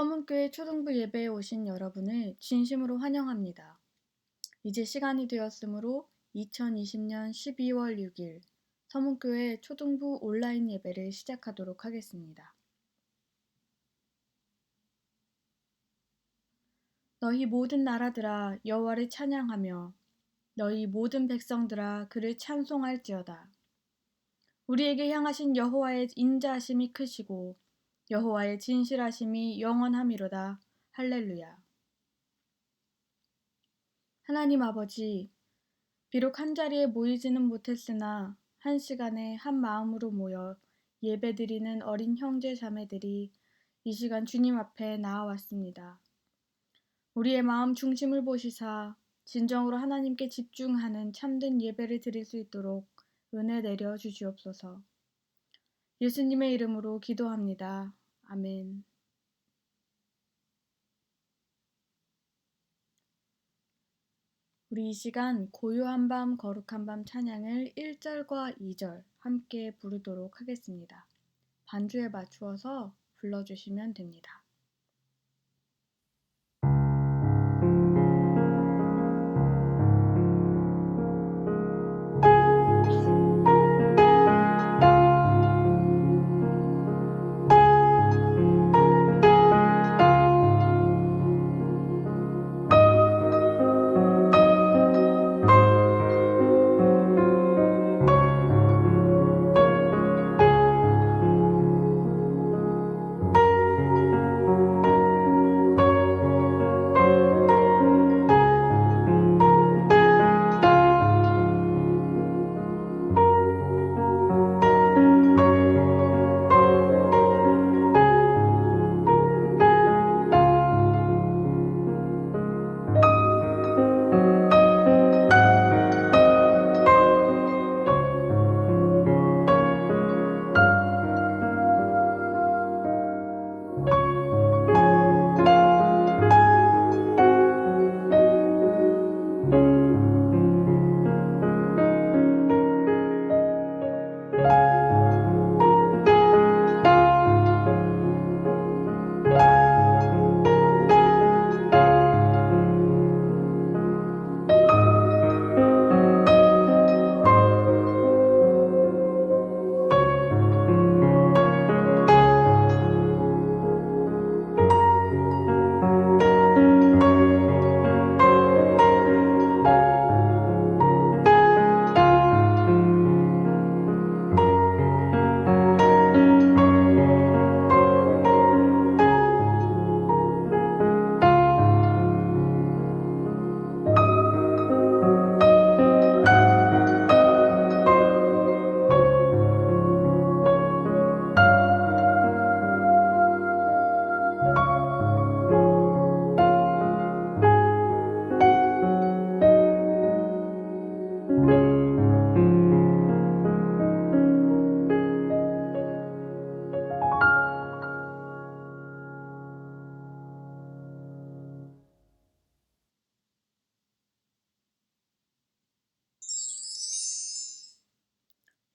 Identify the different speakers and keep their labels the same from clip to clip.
Speaker 1: 서문교회 초등부 예배에 오신 여러분을 진심으로 환영합니다. 이제 시간이 되었으므로 2020년 12월 6일 서문교회 초등부 온라인 예배를 시작하도록 하겠습니다. 너희 모든 나라들아 여호와를 찬양하며 너희 모든 백성들아 그를 찬송할지어다. 우리에게 향하신 여호와의 인자하심이 크시고 여호와의 진실하심이 영원함이로다. 할렐루야. 하나님 아버지, 비록 한 자리에 모이지는 못했으나 한 시간에 한 마음으로 모여 예배드리는 어린 형제 자매들이 이 시간 주님 앞에 나아왔습니다. 우리의 마음 중심을 보시사 진정으로 하나님께 집중하는 참된 예배를 드릴 수 있도록 은혜 내려 주시옵소서. 예수님의 이름으로 기도합니다. 아멘. 우리 이 시간 고요한 밤 거룩한 밤 찬양을 1절과 2절 함께 부르도록 하겠습니다. 반주에 맞추어서 불러주시면 됩니다.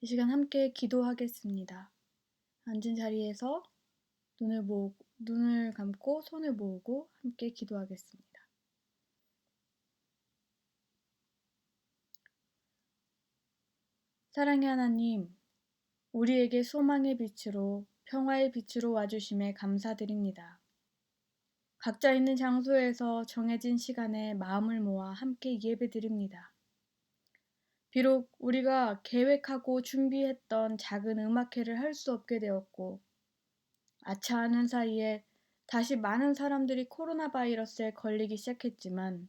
Speaker 1: 이 시간 함께 기도하겠습니다. 앉은 자리에서 눈을 모으고, 눈을 감고 손을 모으고 함께 기도하겠습니다. 사랑의 하나님, 우리에게 소망의 빛으로 평화의 빛으로 와주심에 감사드립니다. 각자 있는 장소에서 정해진 시간에 마음을 모아 함께 예배드립니다. 비록 우리가 계획하고 준비했던 작은 음악회를 할 수 없게 되었고, 아차하는 사이에 다시 많은 사람들이 코로나 바이러스에 걸리기 시작했지만,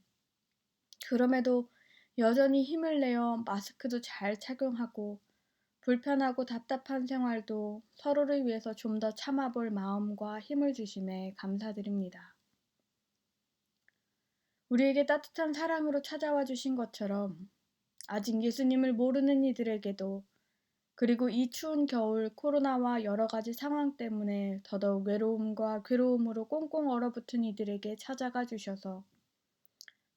Speaker 1: 그럼에도 여전히 힘을 내어 마스크도 잘 착용하고, 불편하고 답답한 생활도 서로를 위해서 좀 더 참아볼 마음과 힘을 주심에 감사드립니다. 우리에게 따뜻한 사랑으로 찾아와 주신 것처럼 아직 예수님을 모르는 이들에게도 그리고 이 추운 겨울 코로나와 여러 가지 상황 때문에 더더욱 외로움과 괴로움으로 꽁꽁 얼어붙은 이들에게 찾아가 주셔서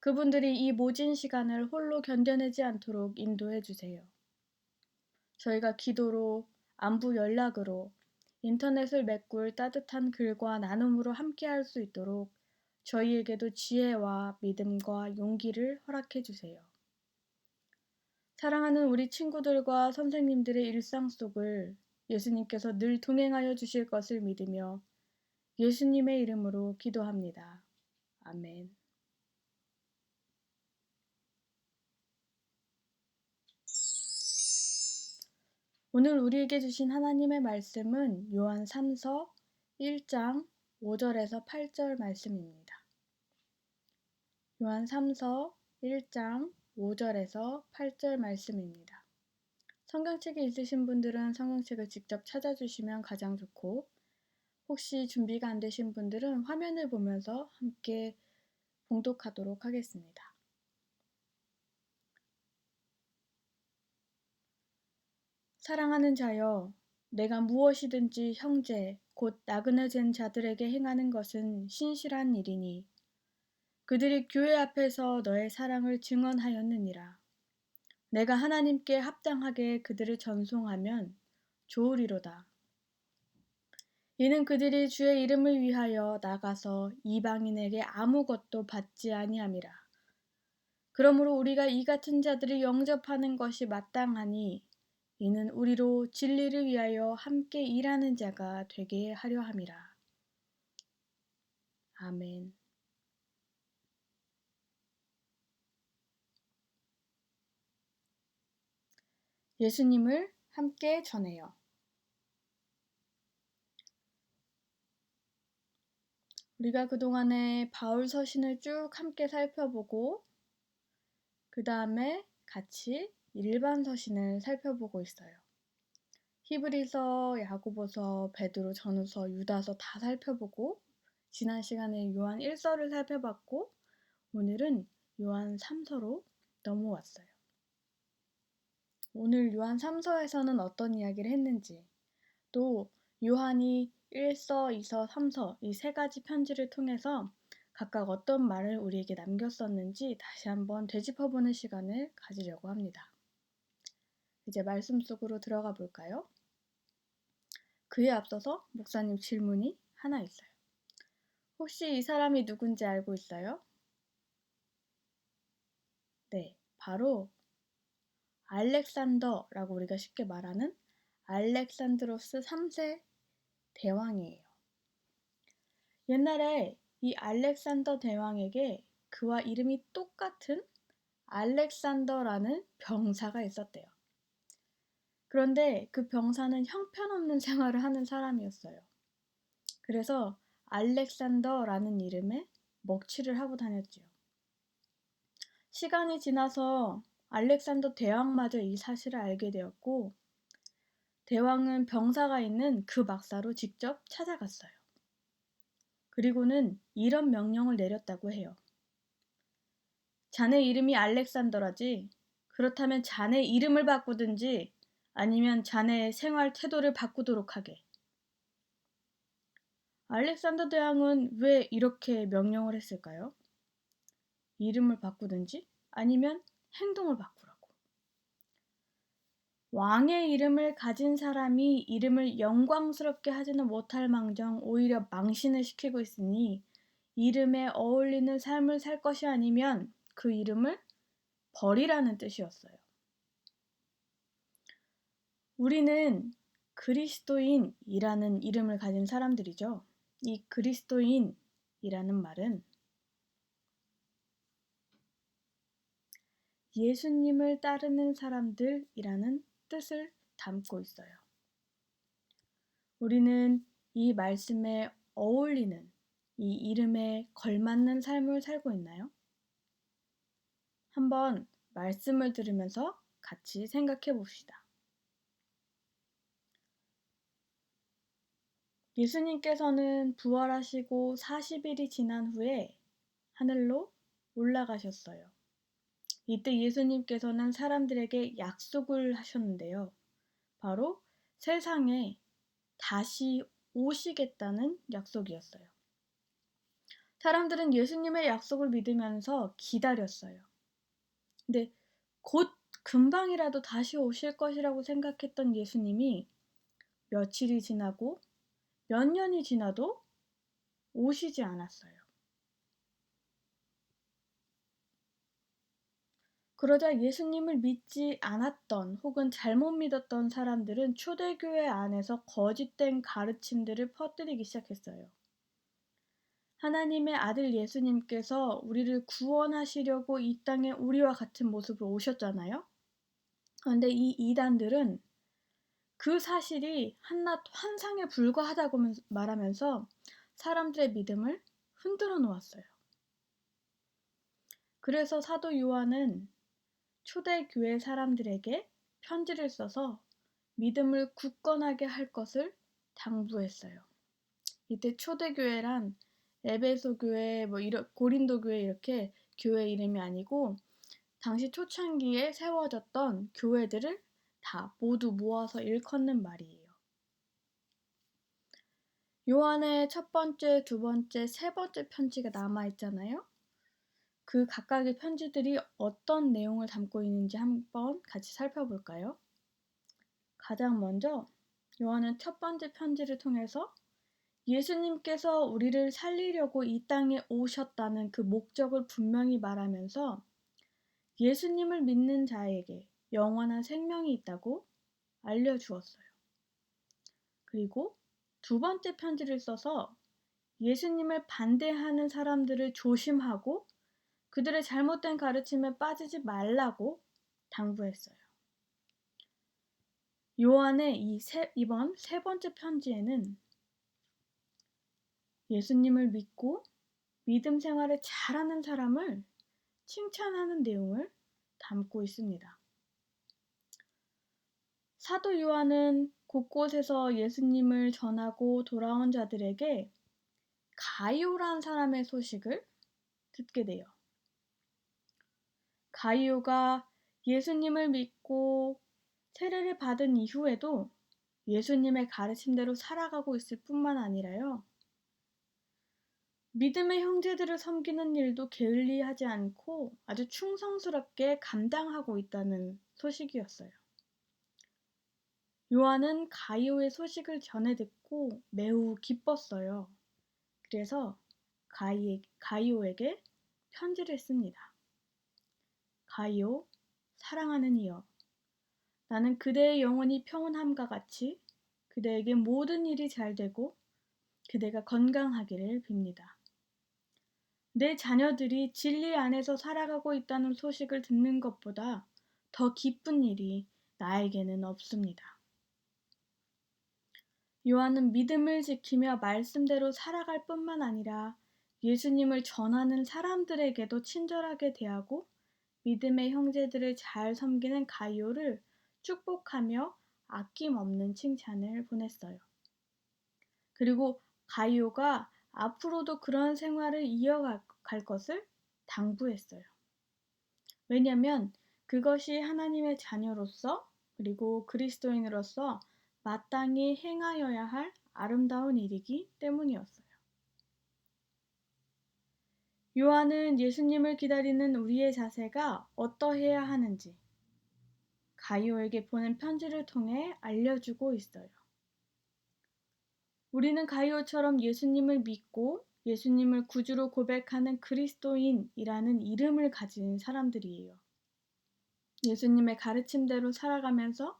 Speaker 1: 그분들이 이 모진 시간을 홀로 견뎌내지 않도록 인도해 주세요. 저희가 기도로, 안부 연락으로, 인터넷을 메꿀 따뜻한 글과 나눔으로 함께 할 수 있도록 저희에게도 지혜와 믿음과 용기를 허락해 주세요. 사랑하는 우리 친구들과 선생님들의 일상 속을 예수님께서 늘 동행하여 주실 것을 믿으며 예수님의 이름으로 기도합니다. 아멘. 오늘 우리에게 주신 하나님의 말씀은 요한 3서 1장 5절에서 8절 말씀입니다. 요한 3서 1장 5절에서 8절 말씀입니다. 성경책이 있으신 분들은 성경책을 직접 찾아주시면 가장 좋고, 혹시 준비가 안 되신 분들은 화면을 보면서 함께 봉독하도록 하겠습니다. 사랑하는 자여, 내가 무엇이든지 형제, 곧 나그네 된 자들에게 행하는 것은 신실한 일이니, 그들이 교회 앞에서 너의 사랑을 증언하였느니라. 내가 하나님께 합당하게 그들을 전송하면 좋으리로다. 이는 그들이 주의 이름을 위하여 나가서 이방인에게 아무것도 받지 아니함이라. 그러므로 우리가 이 같은 자들을 영접하는 것이 마땅하니 이는 우리로 진리를 위하여 함께 일하는 자가 되게 하려 함이라. 아멘. 예수님을 함께 전해요. 우리가 그동안에 바울 서신을 쭉 함께 살펴보고, 그 다음에 같이 일반 서신을 살펴보고 있어요. 히브리서, 야고보서, 베드로, 전후서, 유다서 다 살펴보고, 지난 시간에 요한 1서를 살펴봤고, 오늘은 요한 3서로 넘어왔어요. 오늘 요한 3서에서는 어떤 이야기를 했는지, 또 요한이 1서, 2서, 3서 이 세 가지 편지를 통해서 각각 어떤 말을 우리에게 남겼었는지 다시 한번 되짚어보는 시간을 가지려고 합니다. 이제 말씀 속으로 들어가 볼까요? 그에 앞서서 목사님 질문이 하나 있어요. 혹시 이 사람이 누군지 알고 있어요? 네, 바로 알렉산더라고 우리가 쉽게 말하는 알렉산드로스 3세 대왕이에요. 옛날에 이 알렉산더 대왕에게 그와 이름이 똑같은 알렉산더라는 병사가 있었대요. 그런데 그 병사는 형편없는 생활을 하는 사람이었어요. 그래서 알렉산더라는 이름에 먹칠을 하고 다녔지요. 시간이 지나서 알렉산더 대왕마저 이 사실을 알게 되었고, 대왕은 병사가 있는 그 막사로 직접 찾아갔어요. 그리고는 이런 명령을 내렸다고 해요. 자네 이름이 알렉산더라지? 그렇다면 자네 이름을 바꾸든지 아니면 자네의 생활 태도를 바꾸도록 하게. 알렉산더 대왕은 왜 이렇게 명령을 했을까요? 이름을 바꾸든지 아니면 행동을 바꾸라고. 왕의 이름을 가진 사람이 이름을 영광스럽게 하지는 못할 망정 오히려 망신을 시키고 있으니 이름에 어울리는 삶을 살 것이 아니면 그 이름을 버리라는 뜻이었어요. 우리는 그리스도인이라는 이름을 가진 사람들이죠. 이 그리스도인, 이라는 말은 예수님을 따르는 사람들이라는 뜻을 담고 있어요. 우리는 이 말씀에 어울리는 이 이름에 걸맞는 삶을 살고 있나요? 한번 말씀을 들으면서 같이 생각해 봅시다. 예수님께서는 부활하시고 40일이 지난 후에 하늘로 올라가셨어요. 이때 예수님께서는 사람들에게 약속을 하셨는데요. 바로 세상에 다시 오시겠다는 약속이었어요. 사람들은 예수님의 약속을 믿으면서 기다렸어요. 근데 곧 금방이라도 다시 오실 것이라고 생각했던 예수님이 며칠이 지나고 몇 년이 지나도 오시지 않았어요. 그러자 예수님을 믿지 않았던 혹은 잘못 믿었던 사람들은 초대교회 안에서 거짓된 가르침들을 퍼뜨리기 시작했어요. 하나님의 아들 예수님께서 우리를 구원하시려고 이 땅에 우리와 같은 모습으로 오셨잖아요. 그런데 이 이단들은 그 사실이 한낱 환상에 불과하다고 말하면서 사람들의 믿음을 흔들어 놓았어요. 그래서 사도 요한은 초대 교회 사람들에게 편지를 써서 믿음을 굳건하게 할 것을 당부했어요. 이때 초대 교회란 에베소 교회, 뭐 이런 고린도 교회 이렇게 교회 이름이 아니고 당시 초창기에 세워졌던 교회들을 다 모두 모아서 일컫는 말이에요. 요한의 첫 번째, 두 번째, 세 번째 편지가 남아 있잖아요. 그 각각의 편지들이 어떤 내용을 담고 있는지 한번 같이 살펴볼까요? 가장 먼저 요한은 첫 번째 편지를 통해서 예수님께서 우리를 살리려고 이 땅에 오셨다는 그 목적을 분명히 말하면서 예수님을 믿는 자에게 영원한 생명이 있다고 알려주었어요. 그리고 두 번째 편지를 써서 예수님을 반대하는 사람들을 조심하고 그들의 잘못된 가르침에 빠지지 말라고 당부했어요. 요한의 이 세, 이번 세 번째 편지에는 예수님을 믿고 믿음 생활을 잘하는 사람을 칭찬하는 내용을 담고 있습니다. 사도 요한은 곳곳에서 예수님을 전하고 돌아온 자들에게 가이오란 사람의 소식을 듣게 돼요. 가이오가 예수님을 믿고 세례를 받은 이후에도 예수님의 가르침대로 살아가고 있을 뿐만 아니라요. 믿음의 형제들을 섬기는 일도 게을리하지 않고 아주 충성스럽게 감당하고 있다는 소식이었어요. 요한은 가이오의 소식을 전해 듣고 매우 기뻤어요. 그래서 가이, 가이오에게 편지를 씁니다. 가이오, 사랑하는 이여, 나는 그대의 영혼이 평온함과 같이 그대에게 모든 일이 잘 되고 그대가 건강하기를 빕니다. 내 자녀들이 진리 안에서 살아가고 있다는 소식을 듣는 것보다 더 기쁜 일이 나에게는 없습니다. 요한은 믿음을 지키며 말씀대로 살아갈 뿐만 아니라 예수님을 전하는 사람들에게도 친절하게 대하고 믿음의 형제들을 잘 섬기는 가이오를 축복하며 아낌없는 칭찬을 보냈어요. 그리고 가이오가 앞으로도 그런 생활을 이어갈 것을 당부했어요. 왜냐하면 그것이 하나님의 자녀로서 그리고 그리스도인으로서 마땅히 행하여야 할 아름다운 일이기 때문이었어요. 요한은 예수님을 기다리는 우리의 자세가 어떠해야 하는지 가이오에게 보낸 편지를 통해 알려주고 있어요. 우리는 가이오처럼 예수님을 믿고 예수님을 구주로 고백하는 그리스도인이라는 이름을 가진 사람들이에요. 예수님의 가르침대로 살아가면서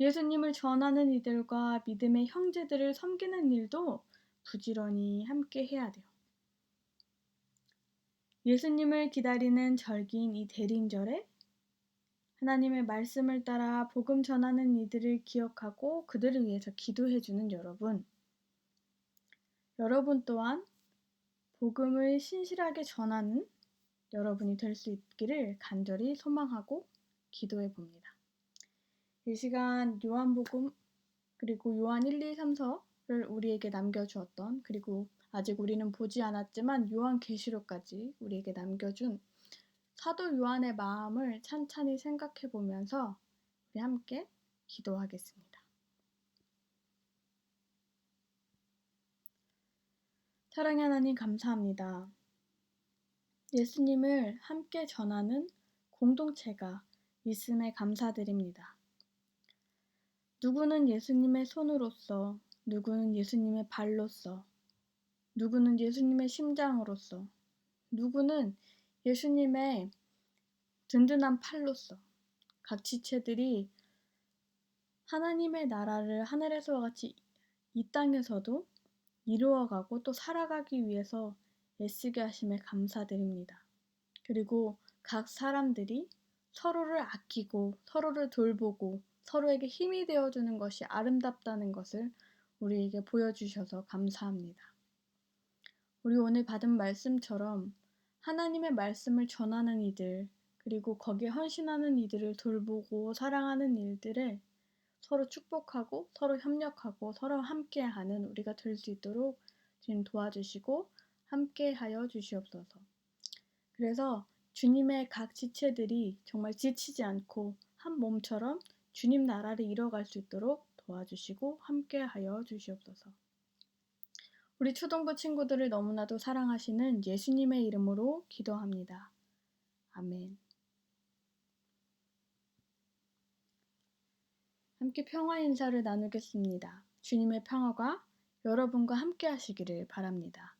Speaker 1: 예수님을 전하는 이들과 믿음의 형제들을 섬기는 일도 부지런히 함께 해야 돼요. 예수님을 기다리는 절기인 이 대림절에 하나님의 말씀을 따라 복음 전하는 이들을 기억하고 그들을 위해서 기도해 주는 여러분. 여러분 또한 복음을 신실하게 전하는 여러분이 될 수 있기를 간절히 소망하고 기도해 봅니다. 이 시간 요한복음 그리고 요한 1, 2, 3서를 우리에게 남겨 주었던 그리고 아직 우리는 보지 않았지만 요한 계시록까지 우리에게 남겨준 사도 요한의 마음을 찬찬히 생각해 보면서 우리 함께 기도하겠습니다. 사랑의 하나님 감사합니다. 예수님을 함께 전하는 공동체가 있음에 감사드립니다. 누구는 예수님의 손으로서, 누구는 예수님의 발로서, 누구는 예수님의 심장으로서, 누구는 예수님의 든든한 팔로서 각 지체들이 하나님의 나라를 하늘에서와 같이 이 땅에서도 이루어가고 또 살아가기 위해서 애쓰게 하심에 감사드립니다. 그리고 각 사람들이 서로를 아끼고 서로를 돌보고 서로에게 힘이 되어주는 것이 아름답다는 것을 우리에게 보여주셔서 감사합니다. 우리 오늘 받은 말씀처럼 하나님의 말씀을 전하는 이들, 그리고 거기에 헌신하는 이들을 돌보고 사랑하는 일들을 서로 축복하고 서로 협력하고 서로 함께하는 우리가 될 수 있도록 주님 도와주시고 함께하여 주시옵소서. 그래서 주님의 각 지체들이 정말 지치지 않고 한 몸처럼 주님 나라를 이뤄갈 수 있도록 도와주시고 함께하여 주시옵소서. 우리 초등부 친구들을 너무나도 사랑하시는 예수님의 이름으로 기도합니다. 아멘. 함께 평화 인사를 나누겠습니다. 주님의 평화가 여러분과 함께 하시기를 바랍니다.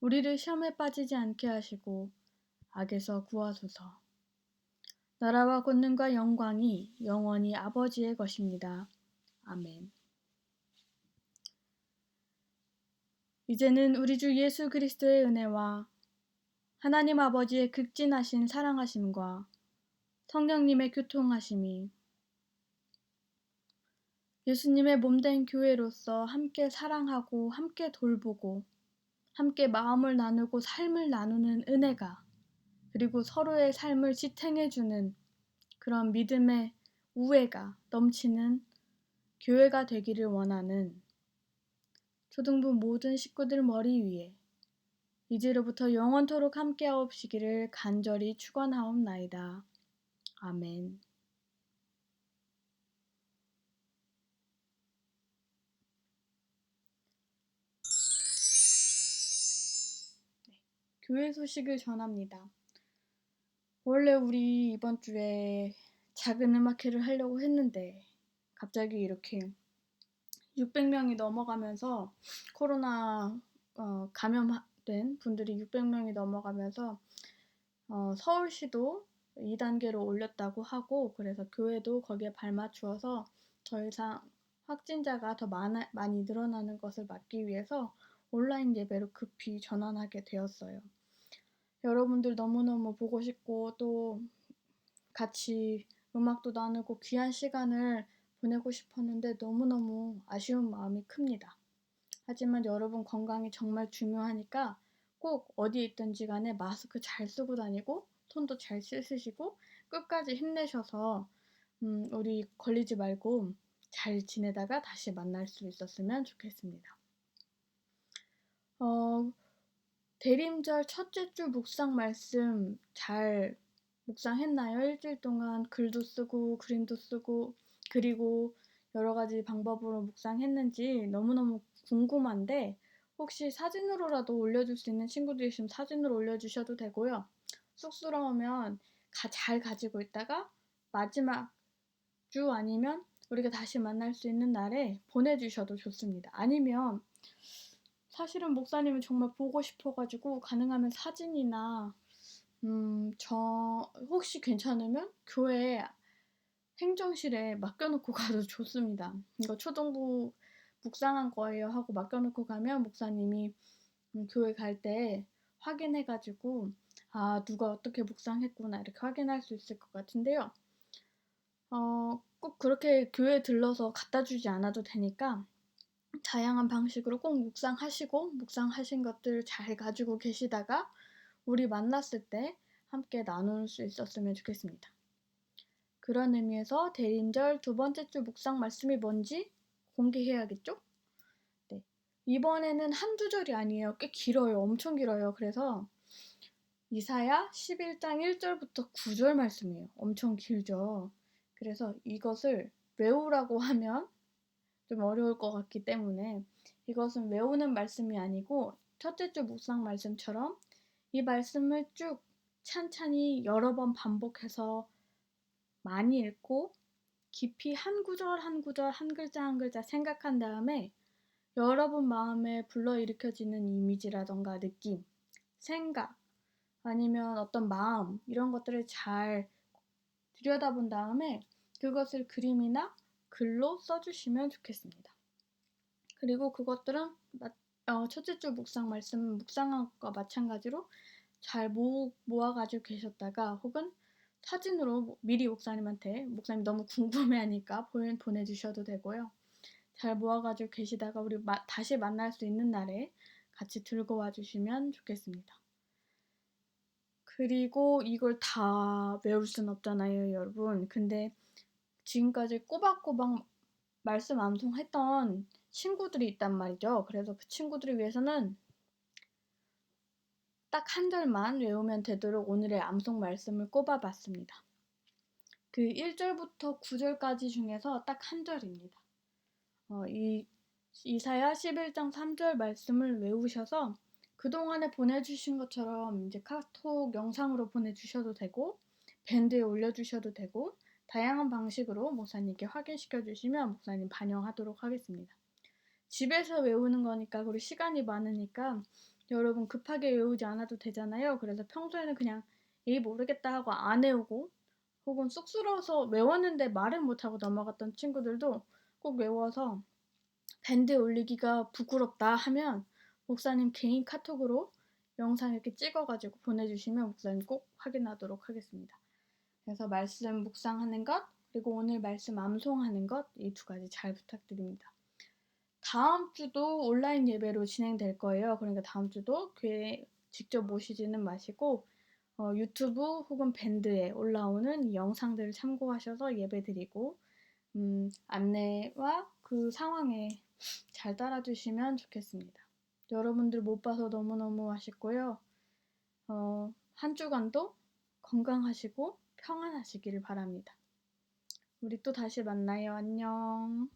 Speaker 1: 우리를 시험에 빠지지 않게 하시고 악에서 구하소서. 나라와 권능과 영광이 영원히 아버지의 것입니다. 아멘. 이제는 우리 주 예수 그리스도의 은혜와 하나님 아버지의 극진하신 사랑하심과 성령님의 교통하심이 예수님의 몸된 교회로서 함께 사랑하고 함께 돌보고 함께 마음을 나누고 삶을 나누는 은혜가 그리고 서로의 삶을 지탱해주는 그런 믿음의 우애가 넘치는 교회가 되기를 원하는 초등부 모든 식구들 머리 위에 이제로부터 영원토록 함께하옵시기를 간절히 축원하옵나이다. 아멘. 교회 소식을 전합니다. 원래 우리 이번 주에 작은 음악회를 하려고 했는데 갑자기 이렇게 600명이 넘어가면서 코로나 어, 감염된 분들이 600명이 넘어가면서 어, 서울시도 2단계로 올렸다고 하고 그래서 교회도 거기에 발맞추어서 더 이상 확진자가 더 많아, 많이 늘어나는 것을 막기 위해서 온라인 예배로 급히 전환하게 되었어요. 여러분들 너무너무 보고 싶고 또 같이 음악도 나누고 귀한 시간을 보내고 싶었는데 너무너무 아쉬운 마음이 큽니다. 하지만 여러분 건강이 정말 중요하니까 꼭 어디에 있든지 간에 마스크 잘 쓰고 다니고 손도 잘 씻으시고 끝까지 힘내셔서 음, 우리 걸리지 말고 잘 지내다가 다시 만날 수 있었으면 좋겠습니다. 어, 대림절 첫째 주 묵상 말씀 잘 묵상했나요? 일주일 동안 글도 쓰고 그림도 쓰고 그리고 여러 가지 방법으로 묵상했는지 너무너무 궁금한데 혹시 사진으로라도 올려줄 수 있는 친구들이 있으면 사진으로 올려주셔도 되고요. 쑥스러우면 가, 잘 가지고 있다가 마지막 주 아니면 우리가 다시 만날 수 있는 날에 보내주셔도 좋습니다. 아니면 사실은 목사님을 정말 보고 싶어가지고 가능하면 사진이나 음, 저 혹시 괜찮으면 교회 행정실에 맡겨놓고 가도 좋습니다. 이거 초등부 묵상한 거예요 하고 맡겨놓고 가면 목사님이 음, 교회 갈 때 확인해가지고 아 누가 어떻게 묵상했구나 이렇게 확인할 수 있을 것 같은데요. 어, 꼭 그렇게 교회 들러서 갖다 주지 않아도 되니까 다양한 방식으로 꼭 묵상하시고 묵상하신 것들 잘 가지고 계시다가 우리 만났을 때 함께 나눌 수 있었으면 좋겠습니다. 그런 의미에서 대인절 두 번째 주 묵상 말씀이 뭔지 공개해야겠죠? 네. 이번에는 한두 절이 아니에요. 꽤 길어요. 엄청 길어요. 그래서 이사야 11장 1절부터 9절 말씀이에요. 엄청 길죠. 그래서 이것을 외우라고 하면 좀 어려울 것 같기 때문에 이것은 외우는 말씀이 아니고 첫째 주 묵상 말씀처럼 이 말씀을 쭉 찬찬히 여러 번 반복해서 많이 읽고 깊이 한 구절 한 구절 한 글자 한 글자 생각한 다음에 여러분 마음에 불러일으켜지는 이미지라던가 느낌, 생각, 아니면 어떤 마음 이런 것들을 잘 들여다본 다음에 그것을 그림이나 글로 써주시면 좋겠습니다. 그리고 그것들은 어, 첫째 주 묵상 말씀 묵상한 것과 마찬가지로 잘 모, 모아가지고 계셨다가 혹은 사진으로 미리 목사님한테 목사님 너무 궁금해하니까 보내주셔도 되고요. 잘 모아가지고 계시다가 우리 마, 다시 만날 수 있는 날에 같이 들고 와주시면 좋겠습니다. 그리고 이걸 다 외울 순 없잖아요, 여러분. 근데 지금까지 꼬박꼬박 말씀 암송했던 친구들이 있단 말이죠. 그래서 그 친구들을 위해서는 딱 한 절만 외우면 되도록 오늘의 암송 말씀을 꼽아봤습니다. 그 1절부터 9절까지 중에서 딱 한 절입니다. 어, 이 이사야 11장 3절 말씀을 외우셔서 그동안에 보내주신 것처럼 이제 카톡 영상으로 보내주셔도 되고 밴드에 올려주셔도 되고 다양한 방식으로 목사님께 확인시켜 주시면 목사님 반영하도록 하겠습니다. 집에서 외우는 거니까 그리고 시간이 많으니까 여러분 급하게 외우지 않아도 되잖아요. 그래서 평소에는 그냥 이 모르겠다 하고 안 외우고 혹은 쑥스러워서 외웠는데 말을 못하고 넘어갔던 친구들도 꼭 외워서 밴드에 올리기가 부끄럽다 하면 목사님 개인 카톡으로 영상 이렇게 찍어가지고 보내주시면 목사님 꼭 확인하도록 하겠습니다. 그래서 말씀 묵상하는 것, 그리고 오늘 말씀 암송하는 것, 이 두 가지 잘 부탁드립니다. 다음 주도 온라인 예배로 진행될 거예요. 그러니까 다음 주도 교회 직접 모시지는 마시고 어, 유튜브 혹은 밴드에 올라오는 영상들을 참고하셔서 예배 드리고 음, 안내와 그 상황에 잘 따라주시면 좋겠습니다. 여러분들 못 봐서 너무너무 아쉽고요. 어, 한 주간도 건강하시고 평안하시기를 바랍니다. 우리 또 다시 만나요. 안녕.